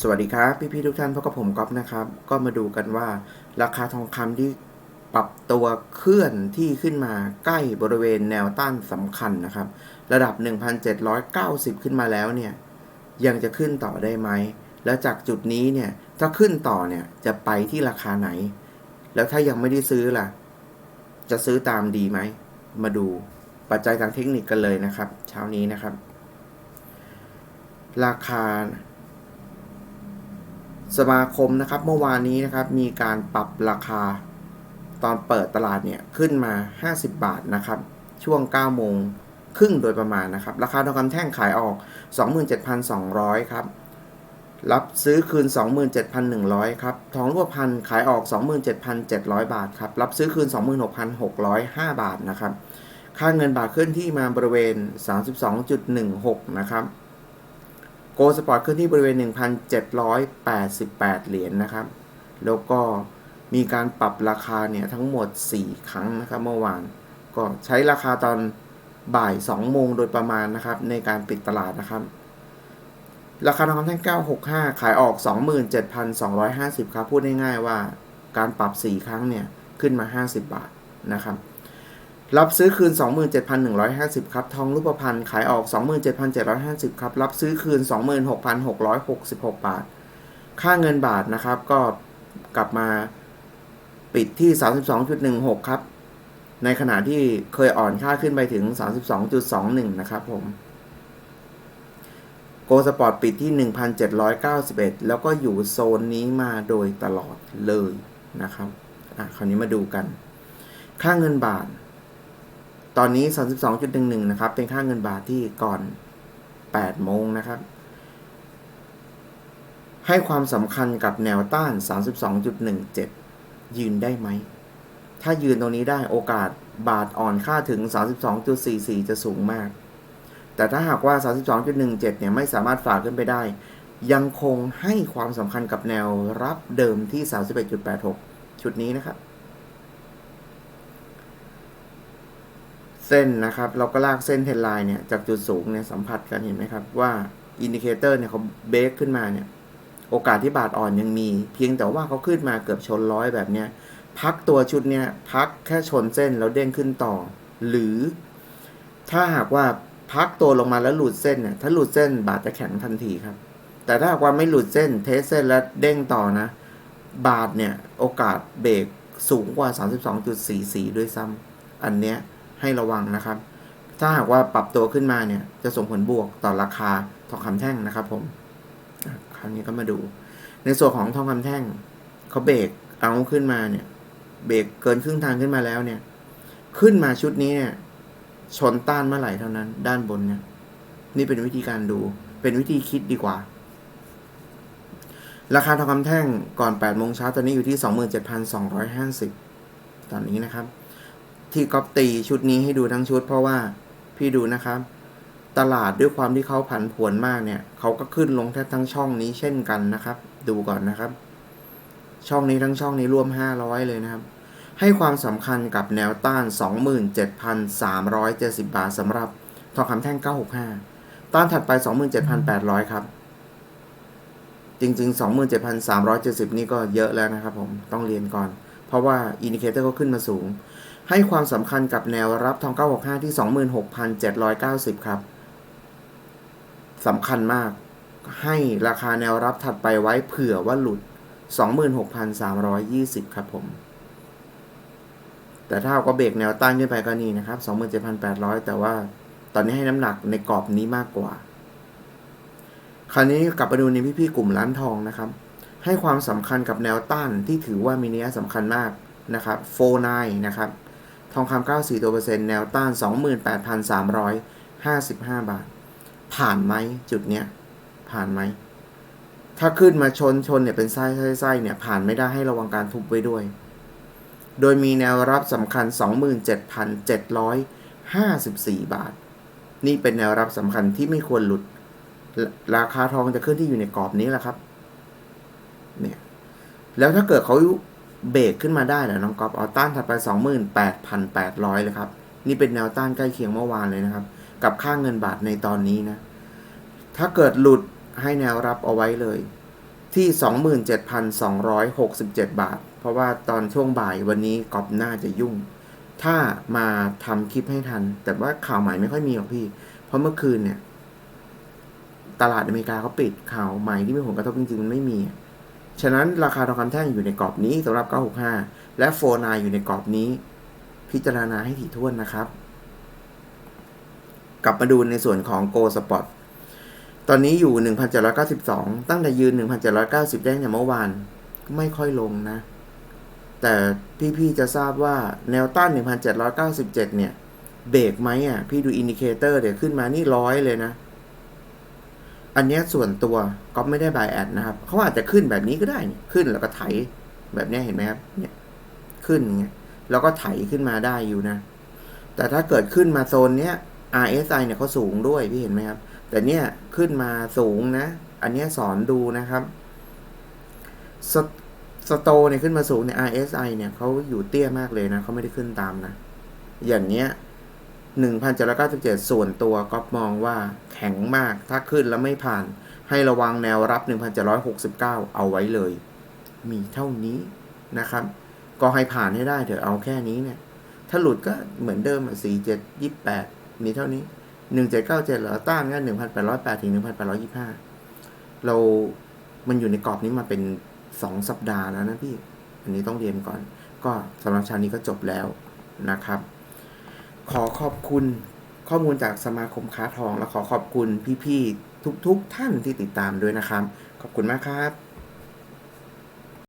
สวัสดีครับ พี่ๆทุกท่านพบกับผมก๊อฟนะครับ ก็มาดูกันว่า ราคาทองคำที่ปรับตัวเคลื่อนที่ขึ้นมาใกล้บริเวณแนวต้านสำคัญนะครับ ระดับ 1,790 ขึ้นมาแล้วเนี่ย ยังจะขึ้นต่อได้ไหม แล้วจากจุดนี้เนี่ย ถ้าขึ้นต่อเนี่ยจะไปที่ราคาไหน แล้วถ้ายังไม่ได้ซื้อล่ะ จะซื้อตามดีไหม มาดูปัจจัยทางเทคนิคกันเลยนะครับ เช้านี้นะครับ ราคา สมาคมนะครับเมื่อวานนี้นะครับมีการปรับราคาตอนเปิดตลาดเนี่ยขึ้นมา 50 บาทนะครับ ช่วง 9 โมงครึ่งโดยประมาณนะครับ ราคาทองคำแท่งขายออก 27,200 ครับ รับซื้อคืน 27,100 ครับ ทองรูปพรรณขายออก 27,700 บาทครับ รับซื้อคืน 26,605 บาทนะครับ ค่าเงินบาทเคลื่อนที่มาบริเวณ 32.16 นะครับ โกลสปอร์ตขึ้นที่บริเวณ 1,788 เหรียญนนะครับ แล้วก็มีการปรับราคาเนี่ยทั้งหมด 4 ครั้งนะครับเมื่อวาน ก็ใช้ราคาตอนบ่าย 2 โมงโดยประมาณนะครับ ในการปิดตลาดนะครับ ราคาทองคำแท่ง 965 ขายออก 27,250 ครับ พูดง่ายๆว่าการปรับ 4 ครั้งเนี่ย ขึ้นมา 50 บาทนะครับ รับซื้อคืน 27,150 ครับ ทองรูปพรรณขายออก 27,750 ครับ รับซื้อคืน 26,666 บาท ค่าเงินบาทนะครับ ก็กลับมาปิดที่ 32.16 ครับ ในขณะที่เคยอ่อนค่าขึ้นไปถึง 32.21 นะครับผม โกลสปอร์ตปิดที่ 1,791 แล้วก็อยู่โซนนี้มาโดยตลอดเลยนะครับ อะ คราวนี้มาดูกัน ค่าเงินบาท ตอนนี้ 32.11 นะครับ เป็นค่าเงินบาทที่ก่อน 8 โมงนะครับ ให้ความสำคัญกับแนวต้าน 32.17 ยืนได้ไหม ถ้ายืนตรงนี้ได้โอกาสบาทอ่อนค่าถึง 32.44 จะสูงมาก แต่ถ้าหากว่า 32.17 เนี่ยไม่สามารถฝ่าขึ้นไปได้ ยังคงให้ความสำคัญกับแนวรับเดิมที่ 31.86 ชุดนี้นะครับ เส้นนะครับ เราก็ลากเส้นเทนไลน์เนี่ยจากจุดสูงเนี่ยสัมผัสกันเห็นไหมครับ ว่าอินดิเคเตอร์เนี่ยเขาเบรกขึ้นมาเนี่ยโอกาสที่บาทอ่อนยังมี เพียงแต่ว่าเขาขึ้นมาเกือบชนร้อยแบบเนี้ยพักตัวชุดเนี้ยพักแค่ชนเส้นแล้วเด้งขึ้นต่อ หรือ ถ้าหากว่าพักตัวลงมาแล้วหลุดเส้นเนี่ยถ้าหลุดเส้นบาทจะแข็งทันทีครับ แต่ถ้าหากว่าไม่หลุดเส้นเทสเส้นแล้วเด้งต่อนะ บาทเนี่ยโอกาสเบรกสูงกว่า 32.44 ด้วยซ้ำอันเนี้ย ให้ระวังนะครับ ถ้าหากว่าปรับตัวขึ้นมาเนี่ยจะส่งผลบวกต่อราคาทองคำแท่งนะครับผมคราวนี้ก็มาดู ในส่วนของทองคำแท่งเขาเบรกเอาขึ้นมาเนี่ยเบรกเกินครึ่งทางขึ้นมาแล้วเนี่ย ขึ้นมาชุดนี้เนี่ยชนต้านเมื่อไหร่เท่านั้น ด้านบนเนี่ย นี่เป็นวิธีการดู เป็นวิธีคิดดีกว่า ราคาทองคำแท่งก่อน8โมงเช้าตอนนี้อยู่ที่ 27,250 ตอนนี้นะครับ ที่ก๊อปตีชุดนี้ให้ดูทั้งชุด เพราะว่าพี่ดูนะครับ ตลาดด้วยความที่เขาผันผวนมากเนี่ยเขาก็ขึ้นลงแทบทั้งช่องนี้เช่นกันนะครับ ดูก่อนนะครับ ช่องนี้ทั้งช่องนี้รวม 500 เลยนะครับ ให้ความสำคัญกับแนวต้าน 27,370 บาทสำหรับทองคำแท่ง 965 ต้านถัดไป 27,800 ครับ จริง ๆ 27,370 นี่ก็เยอะแล้วนะครับผมต้องเรียนก่อน เพราะว่าอินดิเคเตอร์ก็ขึ้นมาสูง ให้ความสำคัญกับแนวรับทอง 965 ที่ 26,790 ครับสำคัญมาก ให้ราคาแนวรับถัดไปไว้เผื่อว่าหลุด 26,320 ครับผม แต่ถ้าก็เบรกแนวต้านขึ้นไปก็นี่นะครับ 27,800 แต่ว่าตอนนี้ให้น้ำหนักในกรอบนี้มากกว่า คราวนี้กลับไปดูในพี่ๆกลุ่มร้านทองนะครับ ให้ความสำคัญกับแนวต้านที่ถือว่ามีนัยสำคัญมากนะครับโฟนนะครับ ทองคำ94ตัวเปอร์เซ็นต์แนวต้าน 28,355 บาท ผ่านไหมจุดเนี้ย ผ่านไหม ถ้าขึ้นมาชนชนเนี่ยเป็นไส้ไส้ไส้เนี่ย ผ่านไม่ได้ให้ระวังการทุบไว้ด้วย โดยมีแนวรับสำคัญ 27,754 บาท นี่เป็นแนวรับสำคัญที่ไม่ควรหลุด ราคาทองจะขึ้นที่อยู่ในกรอบนี้แหละครับ เนี่ย แล้วถ้าเกิดเขา เบรกขึ้นมาได้นะน้องกอล์ฟเอาต้านถัดไป 28,800 เลยครับ นี่เป็นแนวต้านใกล้เคียงเมื่อวานเลยนะครับ กับค่าเงินบาทในตอนนี้นะ ถ้าเกิดหลุดให้แนวรับเอาไว้เลย ที่ 27,267 บาท เพราะว่าตอนช่วงบ่ายวันนี้กอบน่าจะยุ่ง ถ้ามาทำคลิปให้ทัน แต่ว่าข่าวใหม่ไม่ค่อยมีหรอกพี่ เพราะเมื่อคืนเนี่ย ตลาดอเมริกาเขาปิดข่าวใหม่ที่มีผลกระทบจริงๆมันไม่มี ฉะนั้นราคาทองคำแท่งอยู่ในกรอบนี้สำหรับ 965 และโฟนาอยู่ในกรอบนี้ พิจารณาให้ถี่ถ้วนนะครับ กลับมาดูในส่วนของ Go Spot ตอนนี้อยู่ 1,792 ตั้งแต่ยืน 1,790 ได้เนี่ยเมื่อวานไม่ค่อยลงนะ แต่พี่ๆจะทราบว่าแนวต้าน 1,797 เนี่ย เบรกไหมอะ พี่ดูอินดิเคเตอร์เดี๋ยวขึ้นมานี่ร้อยเลยนะ อันนี้ส่วนตัวก็ไม่ได้บายแอดนะครับเขาอาจจะขึ้นแบบนี้ก็ได้ ขึ้นแล้วก็ไถแบบนี้เห็นไหมครับ เนี่ย ขึ้นอย่างเงี้ย แล้วก็ไถขึ้นมาได้อยู่นะ แต่ถ้าเกิดขึ้นมาโซนเนี้ย RSI เนี่ยเขาสูงด้วยพี่เห็นไหมครับ แต่เนี่ยขึ้นมาสูงนะ อันนี้สอนดูนะครับสสโตเนี่ยขึ้นมาสูงใน RSI เนี่ยเขาอยู่เตี้ยมากเลยนะเขาไม่ได้ขึ้นตามนะ อย่างเนี้ย เก้าสิบเจ็ดส่วนตัวก็มองว่าแข็งมากถ้าขึ้นแล้วไม่ผ่าน ให้ระวังแนวรับหนึ่งพันเจร้อยหกสิบเก้าเอาไว้เลย มีเท่านี้นะครับ ก็ให้ผ่านให้ได้เถอะเอาแค่นี้เนี่ย ถ้าหลุดก็เหมือนเดิมสี่เจ็ดยี่แปดมีเท่านี้หนึ่งเจ็ดเก้าเจ็ดเหรอต้านก็หนึ่งพันแปดร้อยแปดถึงหนึ่งพันแปดร้อยยี่ห้าเรามันอยู่ในกรอบนี้มาเป็นสองสัปดาห์แล้วนะพี่ อันนี้ต้องเรียนก่อน ก็สำหรับชานี้ก็จบแล้วนะครับ ขอขอบคุณข้อมูลจากสมาคมค้าทอง และขอขอบคุณพี่ๆทุกๆท่านที่ติดตามด้วยนะครับ ขอบคุณมากครับ